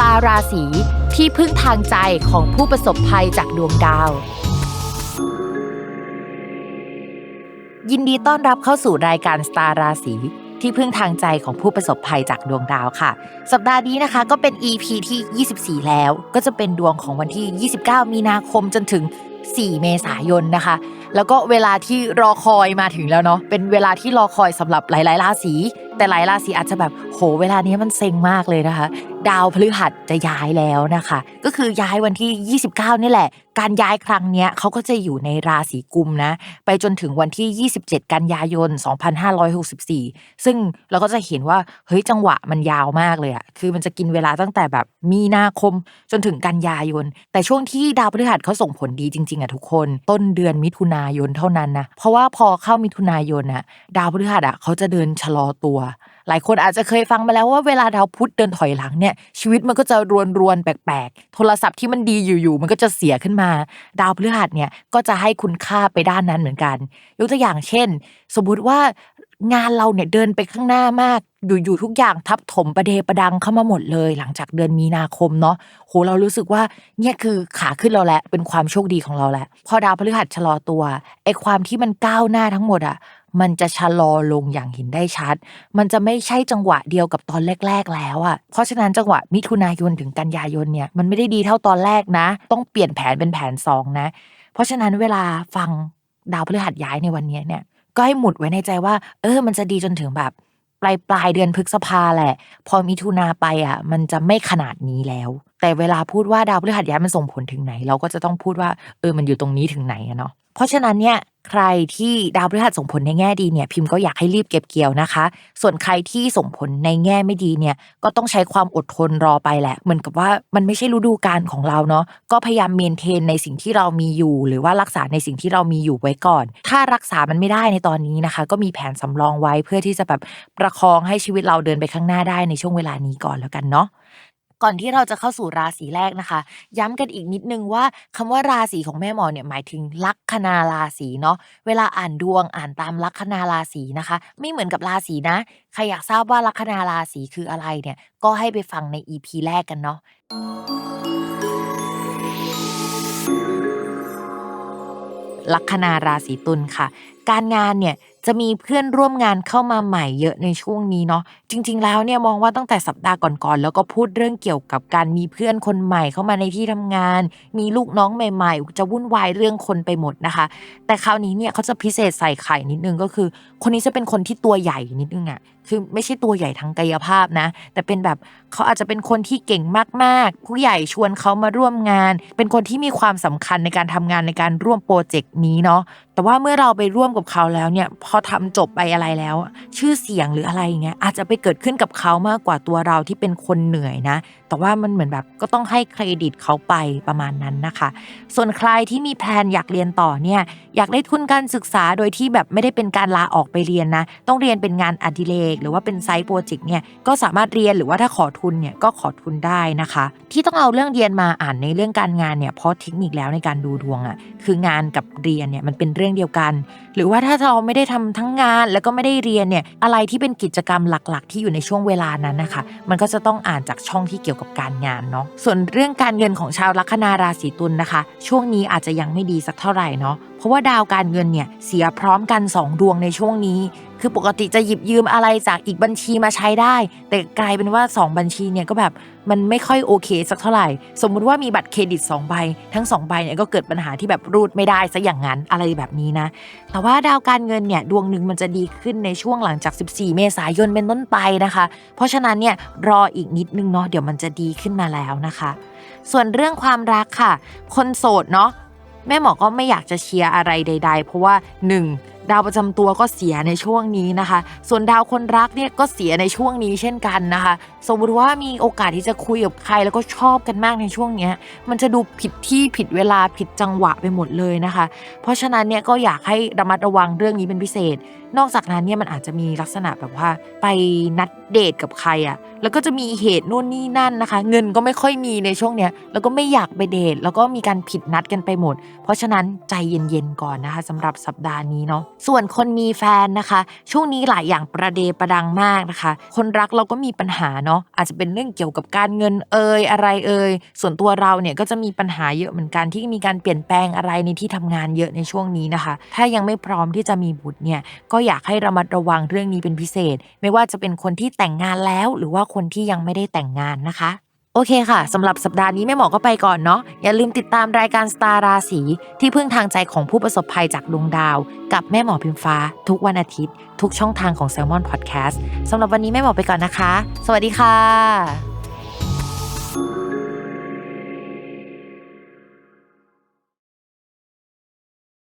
ตาราศีที่พึ่งทางใจของผู้ประสบภัยจากดวงดาว ยินดีต้อนรับเข้าสู่รายการสตาราศีที่พึ่งทางใจของผู้ประสบภัยจากดวงดาวค่ะ สัปดาห์นี้นะคะก็เป็น EP ที่ 24 แล้ว ก็จะเป็นดวงของวันที่ 29 มีนาคมจนถึง 4 เมษายนนะคะแล้วก็เวลาที่รอคอยมาถึงแล้วเนาะเป็นเวลาที่รอคอยสำหรับหลาย ๆ ราศีแต่หลายราศีอาจจะแบบโหเวลานี้มันเซ็งมากเลยนะคะ ดาวพฤหัสจะย้ายแล้วนะคะ ก็คือย้ายวันที่ 29 นี่แหละ การย้ายครั้งเนี้ยเขาก็จะอยู่ในราศีกุมนะไปจนถึงวันที่ 27 กันยายน 2564 ซึ่งเราก็จะเห็นว่าเฮ้ยจังหวะมันยาวมากเลยอะคือมันจะกินเวลาตั้งแต่แบบมีนาคมจนถึงกันยายน แต่ช่วงที่ดาวพฤหัสเขาส่งผลดีจริง ๆอะทุกคน ต้นเดือนมิถุนาายนเท่านั้นนะ เพราะว่าพอเข้ามิถุนายนอะดาวพฤหัสอะเขาจะเดินชะลอตัว หลายคนอาจจะเคยฟังมาแล้วว่าเวลาดาวพุธเดินถอยหลังเนี่ย ชีวิตมันก็จะรวนรวนแปลกๆ โทรศัพท์ที่มันดีอยู่ๆมันก็จะเสียขึ้นมา ดาวพฤหัสเนี่ยก็จะให้คุณค่าไปด้านนั้นเหมือนกัน ยกตัวอย่างเช่น สมมุติว่า งานเราเนี่ยเดินไปข้างหน้ามาก อยู่ๆทุกอย่างทับถมประเดประดังเข้ามาหมดเลย หลังจากเดือนมีนาคมเนาะโหเรารู้สึกว่าเนี่ยคือขาขึ้นเราแหละเป็นความโชคดีของเราแหละ พอดาวพฤหัสชะลอตัวไอ้ความที่มันก้าวหน้าทั้งหมดอะมันจะชะลอลงอย่างเห็นได้ชัด มันจะไม่ใช่จังหวะเดียวกับตอนแรก ๆ แล้วอะ เพราะฉะนั้นจังหวะมิถุนายนถึงกันยายนเนี่ยมันไม่ได้ดีเท่าตอนแรกนะ ต้องเปลี่ยนแผนเป็นแผนสองนะ เพราะฉะนั้นเวลาฟังดาวพฤหัสย้ายในวันนี้เนี่ย ก็ให้หมุดไว้ในใจว่า เออ มันจะดีจนถึงแบบปลายปลายเดือนพฤษภาแหละ พอมิถุนาไปอะ มันจะไม่ขนาดนี้แล้ว แต่เวลาพูดว่าดาวพฤหัสย้ายมันส่งผลถึงไหน เราก็จะต้องพูดว่า เออ มันอยู่ตรงนี้ถึงไหนอะเนาะ เพราะฉะนั้นเนี่ย ใครที่ดาวพฤหัสส่งผลในแง่ดีเนี่ยพิมพ์ก็อยากให้รีบเก็บเกี่ยวนะคะ ส่วนใครที่ส่งผลในแง่ไม่ดีเนี่ยก็ต้องใช้ความอดทนรอไปแหละ เหมือนกับว่ามันไม่ใช่ฤดูกาลของเราเนาะก็พยายามเมนเทนในสิ่งที่เรามีอยู่ หรือว่ารักษาในสิ่งที่เรามีอยู่ไว้ก่อน ถ้ารักษามันไม่ได้ในตอนนี้นะคะ ก็มีแผนสำรองไว้เพื่อที่จะแบบประคองให้ชีวิตเราเดินไปข้างหน้าได้ในช่วงเวลานี้ก่อนแล้วกันเนาะ ก่อนที่เราจะเข้าสู่ราศีแรกนะคะ ย้ำกันอีกนิดนึงว่าคำว่าราศีของแม่หมอเนี่ยหมายถึงลัคนาราศีเนาะเวลาอ่านดวงอ่านตามลัคนาราศีนะคะ ไม่เหมือนกับราศีนะใครอยากทราบว่าลัคนาราศีคืออะไรเนี่ยก็ให้ไปฟังใน EP แรกกันเนาะลัคนาราศีตุลค่ะ การงานเนี่ย จะมีเพื่อนร่วมงานเข้ามาใหม่เยอะในช่วงนี้เนาะ จริง ๆ แล้วเนี่ยมองว่าตั้งแต่สัปดาห์ก่อน ๆ แล้วก็พูดเรื่องเกี่ยวกับการมีเพื่อนคนใหม่เข้ามาในที่ทำงาน มีลูกน้องใหม่ๆ จะวุ่นวายเรื่องคนไปหมดนะคะ แต่คราวนี้เนี่ยเขาจะพิเศษใส่ไข่นิดนึงก็คือ คนนี้จะเป็นคนที่ตัวใหญ่นิดนึงอะ่ะ คือไม่ใช่ตัวใหญ่ทางกายภาพนะ แต่เป็นแบบเขาอาจจะเป็นคนที่เก่งมากๆ ผู้ใหญ่ชวนเขามาร่วมงาน เป็นคนที่มีความสำคัญในการทำงานในการร่วมโปรเจกต์นี้เนาะ แต่ว่าเมื่อเราไปร่วมกับเขาแล้วเนี่ยพอทำจบไปอะไรแล้ว ชื่อเสียงหรืออะไรเงี้ยอาจจะไปเกิดขึ้นกับเขามากกว่าตัวเราที่เป็นคนเหนื่อยนะ แต่ว่ามันเหมือนแบบก็ต้องให้เครดิตเขาไปประมาณนั้นนะคะ ส่วนใครที่มีแพลนอยากเรียนต่อเนี่ยอยากได้ทุนการศึกษาโดยที่แบบไม่ได้เป็นการลาออกไปเรียนนะ ต้องเรียนเป็นงานอดิเรกหรือว่าเป็นไซต์โปรเจกต์เนี่ยก็สามารถเรียนหรือว่าถ้าขอทุนเนี่ยก็ขอทุนได้นะคะ ที่ต้องเอาเรื่องเรียนมาอ่านในเรื่องการงานเนี่ยเพราะเทคนิคแล้วในการดูดวงอะ่ะคืองานกับเรียนเนี่ยมันเป็นเรื่องเดียวกัน หรือว่าถ้าเราไม่ได้ทำทั้งงานแล้วก็ไม่ได้เรียนเนี่ยอะไรที่เป็นกิจกรรมหลักๆ ที่อยู่ในช่วงเวลานั้นนะคะ มันก็จะต้องอ่านจากช่องที่เกี่ยวกับการงานเนาะส่วนเรื่องการเงินของชาวลัคนาราศีตุลนะคะ ช่วงนี้อาจจะยังไม่ดีสักเท่าไหร่เนาะ เพราะว่าดาวการเงินเนี่ยเสียพร้อมกัน 2 ดวงในช่วงนี้ คือปกติจะหยิบยืมอะไรจากอีกบัญชีมาใช้ได้ แต่กลายเป็นว่า 2 บัญชีเนี่ยก็แบบมันไม่ค่อยโอเคสักเท่าไหร่ สมมุติว่ามีบัตรเครดิต2ใบทั้ง2ใบเนี่ยก็เกิดปัญหาที่แบบรูดไม่ได้ซะอย่างนั้นอะไรแบบนี้นะ แต่ว่าดาวการเงินเนี่ยดวงหนึ่งมันจะดีขึ้นในช่วงหลังจาก 14 เมษายนเป็นต้นไปนะคะ เพราะฉะนั้นเนี่ยรออีกนิดนึงเนาะเดี๋ยวมันจะดีขึ้นมาแล้วนะคะ ส่วนเรื่องความรักค่ะ คนโสดเนาะ แม่หมอก็ไม่อยากจะเชียร์อะไรใด ๆ เพราะว่า 1. ดาวประจำตัวก็เสียในช่วงนี้นะคะ ส่วนดาวคนรักเนี่ยก็เสียในช่วงนี้เช่นกันนะคะ สมมติว่ามีโอกาสที่จะคุยกับใครแล้วก็ชอบกันมากในช่วงเนี้ยมันจะดูผิดที่ผิดเวลาผิดจังหวะไปหมดเลยนะคะ เพราะฉะนั้นเนี่ยก็อยากให้ระมัดระวังเรื่องนี้เป็นพิเศษ นอกจากนั้นเนี่ยมันอาจจะมีลักษณะแบบว่า ไปนัดเดทกับใครอะ่ะแล้วก็จะมีเหตุนู่นนี่นั่นนะคะ เงินก็ไม่ค่อยมีในช่วงเนี้ยแล้วก็ไม่อยากไปเดทแล้วก็มีการผิดนัดกันไปหมด เพราะฉะนั้นใจเย็นๆก่อนนะคะสำหรับสัปดาห์นี้เนาะส่วนคนมีแฟนนะคะ ช่วงนี้หลายอย่างประเดประดังมากนะคะ คนรักเราก็มีปัญหาเนาะอาจจะเป็นเรื่องเกี่ยวกับการเงินเอ่ยอะไรเอ่ยส่วนตัวเราเนี่ยก็จะมีปัญหาเยอะเหมือนกันที่มีการเปลี่ยนแปลงอะไรในที่ทำงานเยอะในช่วงนี้นะคะ ถ้ายังไม่พร้อมที่จะมีบุตรเนี่ยก็อยากให้ระมัดระวังเรื่องนี้เป็นพิเศษ ไม่ว่าจะเป็นคนที่แต่งงานแล้ว หรือว่าคนที่ยังไม่ได้แต่งงานนะคะ โอเคค่ะสำหรับสัปดาห์นี้แม่หมอก็ไปก่อนเนาะอย่าลืมติดตามรายการสตาราสีที่พึ่งทางใจของผู้ประสบภัยจากดวงดาว กับแม่หมอพิมฟ้า ทุกวันอาทิตย์ ทุกช่องทางของ s ซ l m o n Podcast สำหรับวันนี้แม่หมอไปก่อนนะคะ สวัสดีค่ะ